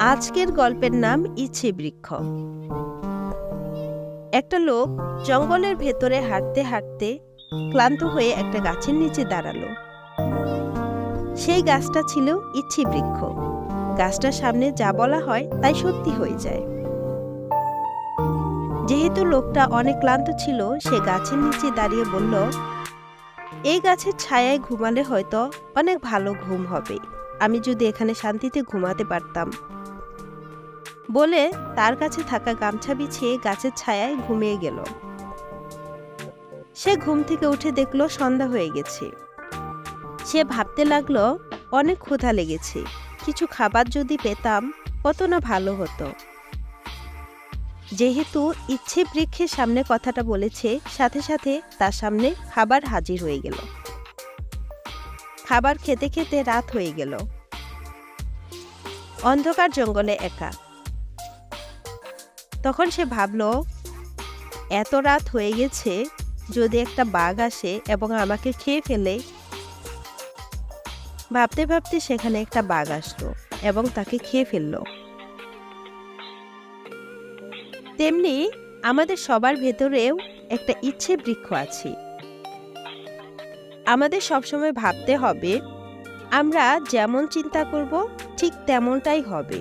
আজকের গল্পের নাম ইচ্ছে বৃক্ষ। একটা লোক জঙ্গলের ভেতরে হাঁটতে হাঁটতে ক্লান্ত হয়ে একটা গাছের নিচে দাঁড়াল। সেই গাছটা ছিল ইচ্ছে বৃক্ষ। গাছটার সামনে যা বলা হয় তাই সত্যি হয়ে যায়। যেহেতু লোকটা অনেক ক্লান্ত ছিল, সে গাছের নিচে দাঁড়িয়ে বলল, এই গাছের ছায়ায় ঘুমালে হয়তো অনেক ভালো ঘুম হবে। আমি যদি এখানে শান্তিতে ঘুমাতে পারতাম। বলে তার কাছে থাকা গামছা বিছিয়ে গাছের ছায়ায় ঘুমিয়ে গেল। সে ঘুম থেকে উঠে দেখল সন্ধ্যা হয়ে গেছে। সে ভাবতে লাগল, অনেক ক্ষুধা লেগেছে, কিছু খাবার যদি পেতাম, কত না ভালো হতো। যেহেতু ইচ্ছে বৃক্ষের সামনে কথাটা বলেছে, সাথে সাথে তার সামনে খাবার হাজির হয়ে গেল। খাবার খেতে খেতে রাত হয়ে গেল। অন্ধকার জঙ্গলে একা। তখন সে ভাবল, এত রাত হয়ে গেছে, যদি একটা বাঘ আসে এবং আমাকে খেয়ে ফেলে? ভাবতে ভাবতে সেখানে একটা বাঘ আসলো এবং তাকে খেয়ে ফেলল। তেমনি আমাদের সবার ভেতরেও একটা ইচ্ছে বৃক্ষ আছে। আমাদের সবসময় ভাবতে হবে, আমরা যেমন চিন্তা করব, ঠিক তেমনটাই হবে।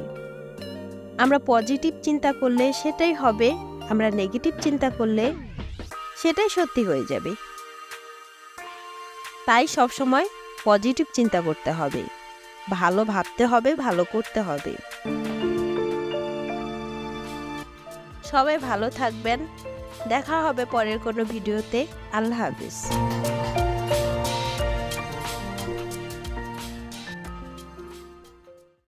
আমরা পজিটিভ চিন্তা করলে সেটাই হবে, আমরা নেগেটিভ চিন্তা করলে সেটাই সত্যি হয়ে যাবে। তাই সবসময় পজিটিভ চিন্তা করতে হবে, ভালো ভাবতে হবে, ভালো করতে হবে। সবাই ভালো থাকবেন, দেখা হবে পরের কোনো ভিডিওতে, আল্লাহ হাফিজ।